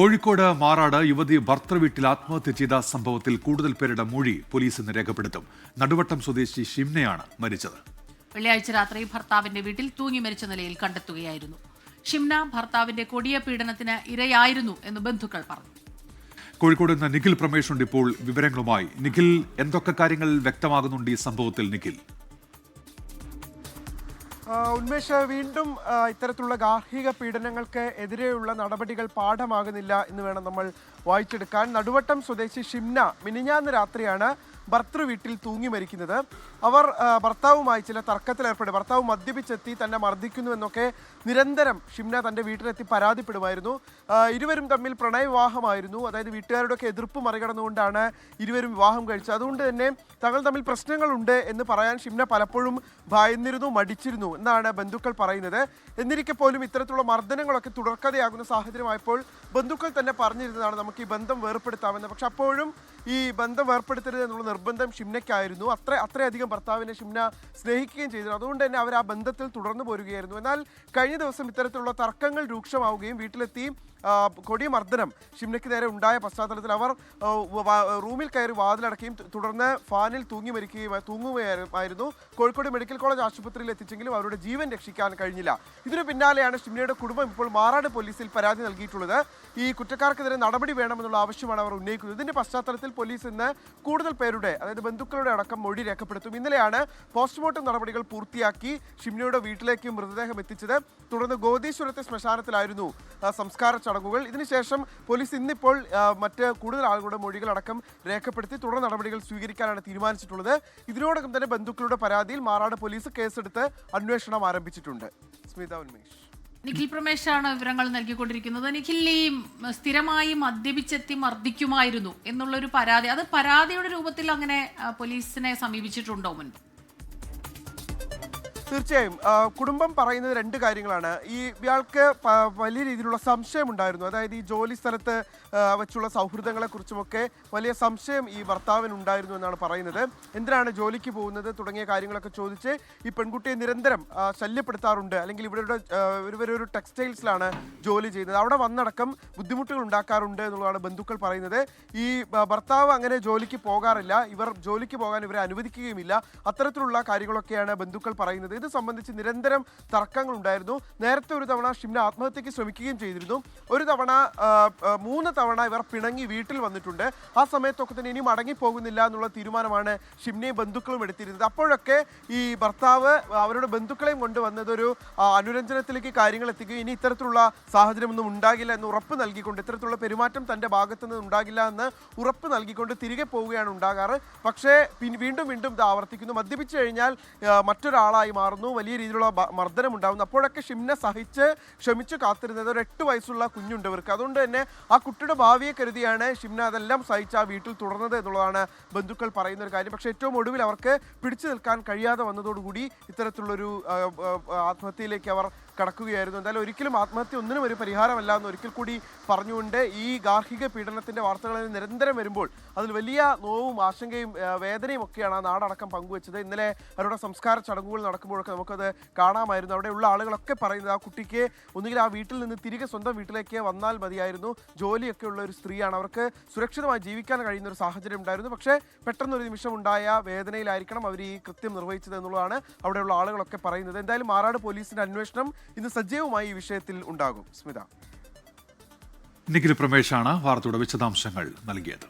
കോഴിക്കോട് മാറാട് യുവതി ഭർത്തൃവീട്ടിൽ ആത്മഹത്യ ചെയ്ത സംഭവത്തിൽ കൂടുതൽ പേരുടെ മൊഴി പോലീസ് ഇന്ന് രേഖപ്പെടുത്തും. നടുവട്ടം സ്വദേശി ഷിംനയാണ് മരിച്ചത്. വെള്ളിയാഴ്ച രാത്രി ഭർത്താവിന്റെ വീട്ടിൽ തൂങ്ങി മരിച്ച നിലയിൽ കണ്ടെത്തുകയായിരുന്നു. ഷിംന ഭർത്താവിന്റെ കൊടിയ പീഡനത്തിന് ഇരയായിരുന്നു എന്ന് ബന്ധുക്കൾ പറഞ്ഞു. കോഴിക്കോട് നിന്ന് നിഖിൽ പ്രമേഷുണ്ട് ഇപ്പോൾ വിവരങ്ങളുമായി. നിഖിൽ എന്തൊക്കെ കാര്യങ്ങൾ വ്യക്തമാകുന്നുണ്ട് ഈ സംഭവത്തിൽ? നിഖിൽ. ഉന്മേഷ് വീണ്ടും ഇത്തരത്തിലുള്ള ഗാർഹിക പീഡനങ്ങൾക്ക് എതിരെയുള്ള നടപടികൾ പാഠമാകുന്നില്ല എന്ന് വേണം നമ്മൾ വായിച്ചെടുക്കാൻ. നടുവട്ടം സ്വദേശി ഷിംന മിനിഞ്ഞാന്ന് രാത്രിയാണ് ഭർത്തൃ വീട്ടിൽ തൂങ്ങി മരിക്കുന്നത്. അവർ ഭർത്താവുമായി ചില തർക്കത്തിലേർപ്പെടും ഭർത്താവ് മദ്യപിച്ചെത്തി തന്നെ മർദ്ദിക്കുന്നു എന്നൊക്കെ നിരന്തരം ഷിംന തന്റെ വീട്ടിലെത്തി പരാതിപ്പെടുമായിരുന്നു. ഇരുവരും തമ്മിൽ പ്രണയവിവാഹമായിരുന്നു. അതായത് വീട്ടുകാരുടെയൊക്കെ എതിർപ്പ് മറികടന്നുകൊണ്ടാണ് ഇരുവരും വിവാഹം കഴിച്ചത്. അതുകൊണ്ട് തന്നെ തങ്ങൾ തമ്മിൽ പ്രശ്നങ്ങളുണ്ട് എന്ന് പറയാൻ ഷിംന പലപ്പോഴും ഭയന്നിരുന്നു മടിച്ചിരുന്നു എന്നാണ് ബന്ധുക്കൾ പറയുന്നത്. എന്നിരിക്കെ പോലും ഇത്തരത്തിലുള്ള മർദ്ദനങ്ങളൊക്കെ തുടർക്കഥയാകുന്ന സാഹചര്യമായപ്പോൾ ബന്ധുക്കൾ തന്നെ പറഞ്ഞിരുന്നതാണ് നമുക്ക് ഈ ബന്ധം വേർപ്പെടുത്താമെന്ന്. പക്ഷെ അപ്പോഴും ഈ ബന്ധം വേർപ്പെടുത്തരുത് എന്നുള്ള നിർബന്ധം ഷിംനയ്ക്കായിരുന്നു. അത്ര അത്രയധികം ഭർത്താവിനെ ഷിംന സ്നേഹിക്കുകയും ചെയ്തിരുന്നു. അതുകൊണ്ട് തന്നെ അവർ ആ ബന്ധത്തിൽ തുടർന്നു പോരുകയായിരുന്നു. എന്നാൽ കഴിഞ്ഞ ദിവസം ഇത്തരത്തിലുള്ള തർക്കങ്ങൾ രൂക്ഷമാവുകയും വീട്ടിലെത്തി കൊടിയ മർദ്ദനം ഷിംനയ്ക്ക് നേരെ ഉണ്ടായ പശ്ചാത്തലത്തിൽ അവർ റൂമിൽ കയറി വാതിലടക്കുകയും തുടർന്ന് ഫാനിൽ തൂങ്ങി മരിക്കുകയും തൂങ്ങുകയായിരുന്നു. കോഴിക്കോട് മെഡിക്കൽ കോളേജ് ആശുപത്രിയിൽ എത്തിച്ചെങ്കിലും അവരുടെ ജീവൻ രക്ഷിക്കാൻ കഴിഞ്ഞില്ല. ഇതിനു പിന്നാലെയാണ് ഷിംനയുടെ കുടുംബം ഇപ്പോൾ മാറാട് പോലീസിൽ പരാതി നൽകിയിട്ടുള്ളത്. ഈ കുറ്റക്കാർക്കെതിരെ നടപടി വേണമെന്നുള്ള ആവശ്യമാണ് അവർ ഉന്നയിക്കുന്നത്. ഇതിന്റെ പശ്ചാത്തലത്തിൽ പോലീസ് ഇന്ന് കൂടുതൽ പേരുടെ അതായത് ബന്ധുക്കളുടെ അടക്കം മൊഴി രേഖപ്പെടുത്തും. ഇന്നലെയാണ് പോസ്റ്റ്മോർട്ടം നടപടികൾ പൂർത്തിയാക്കി ഷിംനയുടെ വീട്ടിലേക്ക് മൃതദേഹം എത്തിച്ചത്. തുടർന്ന് ഗോദീശ്വരത്തെ ശ്മശാനത്തിലായിരുന്നു സംസ്കാര ചടങ്ങുകൾ. ഇതിനുശേഷം പോലീസ് ഇന്നിപ്പോൾ മറ്റ് കൂടുതൽ ആളുകളുടെ മൊഴികളടക്കം രേഖപ്പെടുത്തി തുടർ നടപടികൾ സ്വീകരിക്കാനാണ് തീരുമാനിച്ചിട്ടുള്ളത്. ഇതിനോടകം തന്നെ ബന്ധുക്കളുടെ പരാതിയിൽ മാറാട് പോലീസ് കേസെടുത്ത് അന്വേഷണം ആരംഭിച്ചിട്ടുണ്ട്. സ്മിത ഉന്മേഷ്. നിഖിൽ പ്രമേശാണ് വിവരങ്ങൾ നൽകിക്കൊണ്ടിരിക്കുന്നത്. നിഖിൽ ഈ സ്ഥിരമായി മദ്യപിച്ചെത്തി മർദ്ദിക്കുമായിരുന്നു എന്നുള്ളൊരു പരാതി. അത് പരാതിയുടെ രൂപത്തിൽ അങ്ങനെ പോലീസിനെ സമീപിച്ചിട്ടുണ്ടോ മുൻപ്? തീർച്ചയായും. കുടുംബം പറയുന്നത് രണ്ട് കാര്യങ്ങളാണ്. ഈ ഇയാൾക്ക് വലിയ രീതിയിലുള്ള സംശയം ഉണ്ടായിരുന്നു. അതായത് ഈ ജോലി സ്ഥലത്ത് വെച്ചുള്ള സൗഹൃദങ്ങളെക്കുറിച്ചുമൊക്കെ വലിയ സംശയം ഈ ഭർത്താവിന് ഉണ്ടായിരുന്നു എന്നാണ് പറയുന്നത്. എന്തിനാണ് ജോലിക്ക് പോകുന്നത് തുടങ്ങിയ കാര്യങ്ങളൊക്കെ ചോദിച്ച് ഈ പെൺകുട്ടിയെ നിരന്തരം ശല്യപ്പെടുത്താറുണ്ട്. അല്ലെങ്കിൽ ഇവരുടെ ഇവരൊരു ടെക്സ്റ്റൈൽസിലാണ് ജോലി ചെയ്യുന്നത്. അവിടെ വന്നടക്കം ബുദ്ധിമുട്ടുകൾ ഉണ്ടാക്കാറുണ്ട് എന്നുള്ളതാണ് ബന്ധുക്കൾ പറയുന്നത്. ഈ ഭർത്താവ് അങ്ങനെ ജോലിക്ക് പോകാറില്ല. ഇവർ ജോലിക്ക് പോകാൻ ഇവരെ അനുവദിക്കുകയുമില്ല. അത്തരത്തിലുള്ള കാര്യങ്ങളൊക്കെയാണ് ബന്ധുക്കൾ പറയുന്നത്. ഇത് സംബന്ധിച്ച് നിരന്തരം തർക്കങ്ങൾ ഉണ്ടായിരുന്നു നേരത്തെ ഒരു തവണ ഷിംന ആത്മഹത്യക്ക് ശ്രമിക്കുകയും ചെയ്തിരുന്നു. ഒരു തവണ മൂന്ന് തവണ ഇവർ പിണങ്ങി വീട്ടിൽ വന്നിട്ടുണ്ട്. ആ സമയത്തൊക്കെ തന്നെ ഇനി മടങ്ങി പോകുന്നില്ല എന്നുള്ള തീരുമാനമാണ് ഷിംനയും ബന്ധുക്കളും എടുത്തിരുന്നത്. അപ്പോഴൊക്കെ ഈ ഭർത്താവ് അവരുടെ ബന്ധുക്കളെയും കൊണ്ടുവന്നതൊരു അനുരഞ്ജനത്തിലേക്ക് കാര്യങ്ങൾ എത്തിക്കുകയും ഇനി ഇത്തരത്തിലുള്ള സാഹചര്യമൊന്നും ഉണ്ടാകില്ല എന്ന് ഉറപ്പ് നൽകിക്കൊണ്ട് ഇത്തരത്തിലുള്ള പെരുമാറ്റം തന്റെ ഭാഗത്തു നിന്ന് ഉണ്ടാകില്ല എന്ന് ഉറപ്പ് നൽകിക്കൊണ്ട് തിരികെ പോവുകയാണ് ഉണ്ടാകാറ്. പക്ഷേ വീണ്ടും വീണ്ടും ഇത് ആവർത്തിക്കുന്നു. മദ്യപിച്ചു കഴിഞ്ഞാൽ മറ്റൊരാളായി മറ്റൊരാളായി മാറുന്നു. വലിയ രീതിയിലുള്ള മർദ്ദനം ഉണ്ടാകുന്നു അപ്പോഴൊക്കെ ഷിംന സഹിച്ച് ക്ഷമിച്ച് കാത്തിരുന്നത്. ഒരു എട്ട് വയസ്സുള്ള കുഞ്ഞുണ്ട് ഇവർക്ക്. അതുകൊണ്ട് തന്നെ ആ കുട്ടിയുടെ ഭാവിയെ കരുതിയാണ് ഷിംന അതെല്ലാം സഹിച്ച് ആ വീട്ടിൽ തുടർന്നത് എന്നുള്ളതാണ് ബന്ധുക്കൾ പറയുന്ന ഒരു കാര്യം. പക്ഷേ ഏറ്റവും ഒടുവിൽ അവർക്ക് പിടിച്ചു നിൽക്കാൻ കഴിയാതെ വന്നതോടുകൂടി ഇത്തരത്തിലുള്ളൊരു ആത്മഹത്യയിലേക്ക് അവർ കടക്കുകയായിരുന്നു. എന്തായാലും ഒരിക്കലും ആത്മഹത്യ ഒന്നിനും ഒരു പരിഹാരമല്ല എന്ന് ഒരിക്കൽ കൂടി പറഞ്ഞുകൊണ്ട് ഈ ഗാർഹിക പീഡനത്തിന്റെ വാർത്തകൾ നിരന്തരം വരുമ്പോൾ അതിൽ വലിയ നോവും ആശങ്കയും വേദനയും ഒക്കെയാണ് ആ നാടടക്കം പങ്കുവച്ചത്. ഇന്നലെ അവരുടെ സംസ്കാര ചടങ്ങുകൾ നടക്കുമ്പോഴൊക്കെ നമുക്കത് കാണാമായിരുന്നു. അവിടെയുള്ള ആളുകളൊക്കെ പറയുന്നത് ആ കുട്ടിക്ക് ഒന്നുകിൽ ആ വീട്ടിൽ നിന്ന് തിരികെ സ്വന്തം വീട്ടിലേക്ക് വന്നാൽ മതിയായിരുന്നു. ജോലിയൊക്കെ ഉള്ള ഒരു സ്ത്രീയാണ്. അവർക്ക് സുരക്ഷിതമായി ജീവിക്കാൻ കഴിയുന്ന ഒരു സാഹചര്യം ഉണ്ടായിരുന്നു. പക്ഷേ പെട്ടെന്ന് ഒരു നിമിഷം ഉണ്ടായ വേദനയിലായിരിക്കണം അവർ ഈ കൃത്യം നിർവഹിച്ചത് എന്നുള്ളതാണ് അവിടെയുള്ള ആളുകളൊക്കെ പറയുന്നത്. എന്തായാലും മാറാട് പോലീസിന്റെ അന്വേഷണം ഇന്ന് സജീവമായി ഈ വിഷയത്തിൽ ഉണ്ടാകും. സ്മിത. നിഖിൽ പ്രമേഷാണ് വാർത്തയുടെ വിശദാംശങ്ങൾ നൽകിയത്.